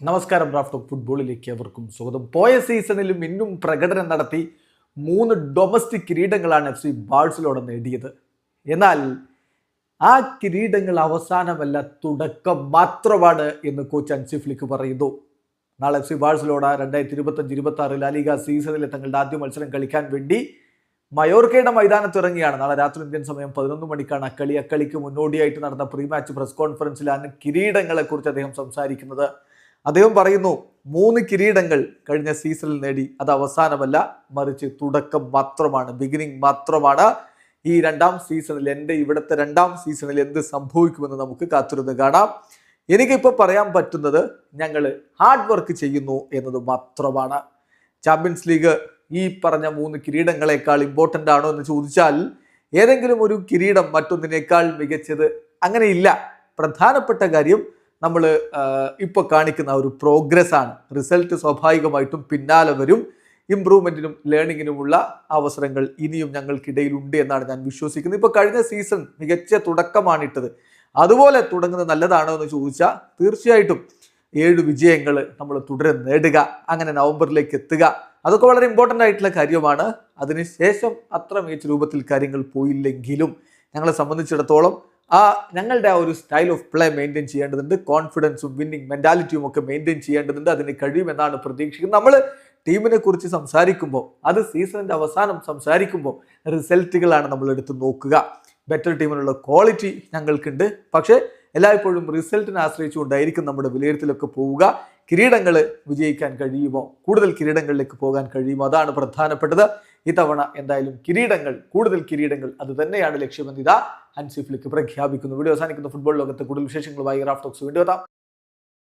നമസ്കാരം draft of ഫുട്ബോളിലേക്ക് അവർക്കും സ്വാഗതം. പോയ സീസണിലും ഇന്നും പ്രകടനം നടത്തി മൂന്ന് ഡൊമസ്റ്റിക് കിരീടങ്ങളാണ് എഫ് സി ബാഴ്സലോണ നേടിയത്. എന്നാൽ ആ കിരീടങ്ങൾ അവസാനമല്ല തുടക്കം മാത്രമാണ് എന്ന് കോച്ച് അൻസിഫ്ലിക്ക് പറയുന്നു. നാളെ എഫ് സി ബാഴ്സലോണ രണ്ടായിരത്തി ഇരുപത്തഞ്ച് ഇരുപത്തി ആറ് ലാലിക സീസണിലെ തങ്ങളുടെ ആദ്യ മത്സരം കളിക്കാൻ വേണ്ടി മയോർക്കയുടെ മൈതാനത്ത് ഇറങ്ങിയാണ്. നാളെ രാത്രി ഇന്ത്യൻ സമയം പതിനൊന്ന് മണിക്കാണ് അക്കളി അക്കളിക്ക് മുന്നോടിയായിട്ട് നടന്ന പ്രീ മാച്ച് പ്രസ് കോൺഫറൻസിലാണ് കിരീടങ്ങളെ കുറിച്ച് അദ്ദേഹം സംസാരിക്കുന്നത്. അദ്ദേഹം പറയുന്നു മൂന്ന് കിരീടങ്ങൾ കഴിഞ്ഞ സീസണിൽ നേടി. അത് അവസാനമല്ല മറിച്ച് തുടക്കം മാത്രമാണ് ബിഗിനിങ് മാത്രമാണ്. ഈ രണ്ടാം സീസണിൽ എന്റെ ഇവിടുത്തെ രണ്ടാം സീസണിൽ എന്ത് സംഭവിക്കുമെന്ന് നമുക്ക് കാത്തിരുന്ന് കാണാം. എനിക്കിപ്പോൾ പറയാൻ പറ്റുന്നത് ഞങ്ങൾ ഹാർഡ് വർക്ക് ചെയ്യുന്നു എന്നത് മാത്രമാണ്. ചാമ്പ്യൻസ് ലീഗ് ഈ പറഞ്ഞ മൂന്ന് കിരീടങ്ങളെക്കാൾ ഇമ്പോർട്ടന്റ് ആണോ എന്ന് ചോദിച്ചാൽ ഏതെങ്കിലും ഒരു കിരീടം മറ്റൊന്നിനേക്കാൾ മികച്ചത് അങ്ങനെയില്ല. പ്രധാനപ്പെട്ട കാര്യം നമ്മൾ ഇപ്പോൾ കാണിക്കുന്ന ഒരു പ്രോഗ്രസ് ആണ്. റിസൾട്ട് സ്വാഭാവികമായിട്ടും പിന്നാലെ വരും. ഇമ്പ്രൂവ്മെന്റിനും ലേണിങ്ങിനുമുള്ള അവസരങ്ങൾ ഇനിയും ഞങ്ങൾക്കിടയിലുണ്ട് എന്നാണ് ഞാൻ വിശ്വസിക്കുന്നത്. ഇപ്പോൾ കഴിഞ്ഞ സീസൺ മികച്ച തുടക്കമാണിട്ടത് അതുപോലെ തുടങ്ങുന്നത് നല്ലതാണോ എന്ന് ചോദിച്ചാൽ തീർച്ചയായിട്ടും ഏഴ് വിജയങ്ങൾ നമ്മൾ തുടരെ നേടുക അങ്ങനെ നവംബറിലേക്ക് എത്തുക അതൊക്കെ വളരെ ഇമ്പോർട്ടന്റ് ആയിട്ടുള്ള കാര്യമാണ്. അതിനുശേഷം അത്ര മികച്ച രൂപത്തിൽ കാര്യങ്ങൾ പോയില്ലെങ്കിലും ഞങ്ങളെ സംബന്ധിച്ചിടത്തോളം ആ ഞങ്ങളുടെ ആ ഒരു സ്റ്റൈൽ ഓഫ് പ്ലേ മെയിന്റെയിൻ ചെയ്യേണ്ടതുണ്ട്. കോൺഫിഡൻസും വിന്നിങ് മെന്റാലിറ്റിയും ഒക്കെ മെയിന്റെയിൻ ചെയ്യേണ്ടതുണ്ട്. അതിന് കഴിയുമെന്നാണ് പ്രതീക്ഷിക്കുന്നത്. നമ്മൾ ടീമിനെ കുറിച്ച് സംസാരിക്കുമ്പോൾ അത് സീസണിന്റെ അവസാനം സംസാരിക്കുമ്പോൾ റിസൾട്ടുകളാണ് നമ്മൾ എടുത്ത് നോക്കുക. ബെറ്റർ ടീമിനുള്ള ക്വാളിറ്റി ഞങ്ങൾക്കുണ്ട്. പക്ഷേ എല്ലായ്പ്പോഴും റിസൾട്ടിനെ ആശ്രയിച്ചുകൊണ്ടായിരിക്കും നമ്മുടെ വിലയിരുത്തലൊക്കെ പോവുക. കിരീടങ്ങൾ വിജയിക്കാൻ കഴിയുമോ? കൂടുതൽ കിരീടങ്ങളിലേക്ക് പോകാൻ കഴിയുമോ? അതാണ് പ്രധാനപ്പെട്ടത്. ഇത്തവണ എന്തായാലും കിരീടങ്ങൾ കൂടുതൽ കിരീടങ്ങൾ അത് തന്നെയാണ് ലക്ഷ്യമെന്ന് ഇതാ ഫ്ലിക്ക് പ്രഖ്യാപിക്കുന്നു. വീഡിയോ അവസാനിക്കുന്ന. ഫുട്ബോൾ ലോകത്തെ കൂടുതൽ വിശേഷങ്ങളുമായി റാഫ്റ്റോക്സ് വീണ്ടും എത്താം.